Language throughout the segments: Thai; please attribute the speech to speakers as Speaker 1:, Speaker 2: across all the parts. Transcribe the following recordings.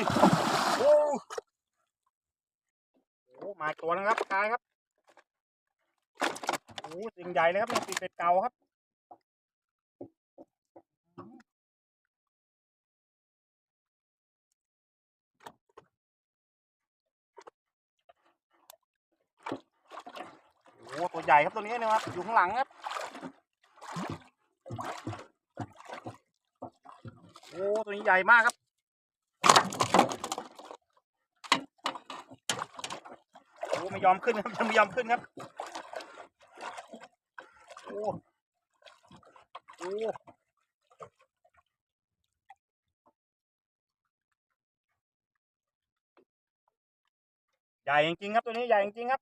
Speaker 1: ยโอ้โหมาตัวนะครับกายครับโอ้สิ่งใหญ่เลยครับเนี่ยปีเป็ดเก่าครับโอ้โหตัวใหญ่ครับตัวนี้นะครับอยู่ข้างหลังครับโอ้ตัวนี้ใหญ่มากครับ โอ้ ไม่ยอมขึ้นครับยังไม่ยอมขึ้นครับโอ้โอ้ใหญ่จริงครับตัวนี้ใหญ่จริงครับ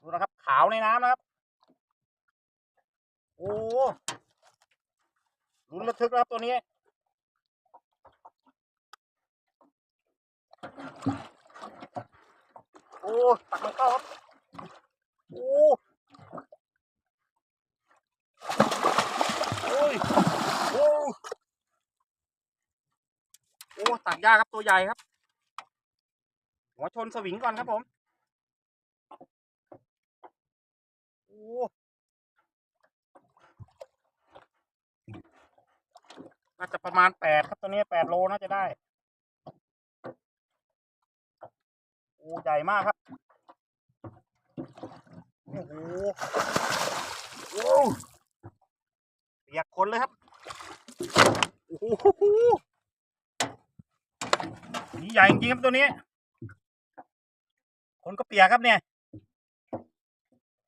Speaker 1: ดูนะครับ ขาวในน้ำนะครับ โอ้ลุ้นระทึกนะครับตัวนี้ โอ้ตักมันเข้าครับโอ้โอ้ยโอ้โอ้ตักยากครับตัวใหญ่ครับ หัวชนสวิงก่อนครับผมโอ้น่าจะประมาณแปดครับตัวนี้แปดโลน่าจะได้ โอ้ใหญ่มากครับ โอ้โหโอ้เปียกคนเลยครับ โอ้โหนี่ใหญ่จริงครับตัวนี้ คนก็เปียกครับเนี่ย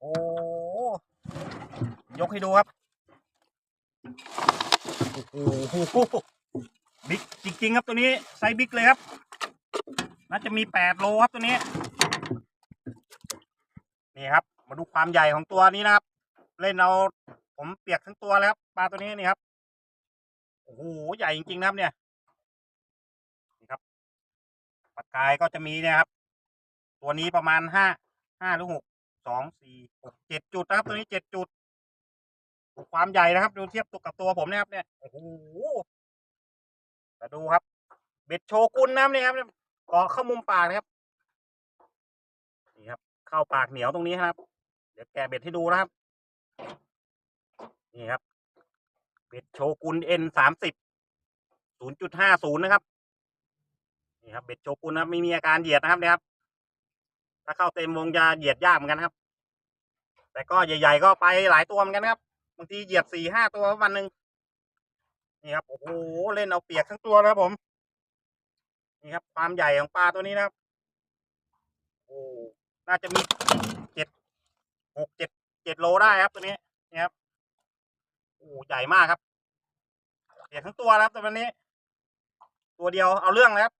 Speaker 1: โอ้ยกให้ดูครับ โอ้โหบิ๊กจริงๆครับตัวนี้ไซส์บิ๊กเลยครับ น่าจะมีแปดโลครับตัวนี้ นี่ครับ มาดูความใหญ่ของตัวนี้นะครับ เล่นเอาผมเปียกทั้งตัวแล้วครับปลาตัวนี้นี่ครับโอ้โหใหญ่จริงๆนะครับเนี่ยนี่ครับปลากายก็จะมีเนะครับ ตัวนี้ประมาณห้าห้าหรือหกสองสี่หกเจ็ดจุดนะครับ ตัวนี้เจ็ดจุดความใหญ่นะครับ ดูเทียบตัวกับตัวผมนะครับเนี่ยโอ้โหมาดูครับ เบ็ดโชกุนนะครับเนี่ยครับ เกาะเข้ามุมปากนะครับ นี่ครับ เข้าปากเหนียวตรงนี้ครับ เดี๋ยวแกะเบ็ดให้ดูนะครับ นี่ครับ เบ็ดโชกุนเอ็นสามสิบศูนย์จุดห้าศูนย์นะครับ นี่ครับ เบ็ดโชกุนนะครับไม่มีอาการเหยียดนะครับนี่ยครับ ถ้าเข้าเต็มวงจะเหยียดยากเหมือนกันครับ แต่ก็ใหญ่ ๆ ก็ไปหลายตัวเหมือนกันครับ บางทีเหยียดสี่ห้าตัววันหนึ่งนี่ครับ โอ้โห เล่นเอาเปียกทั้งตัวนะครับผม นี่ครับ ความใหญ่ของปลาตัวนี้นะครับ โอ้น่าจะมีเจ็ดหกเจ็ดเจ็ดโลได้ครับตัวนี้นี่ครับโอ้ใหญ่มากครับเปียกทั้งตัวครับตัวนี้ ตัวเดียวเอาเรื่องแล้วครับ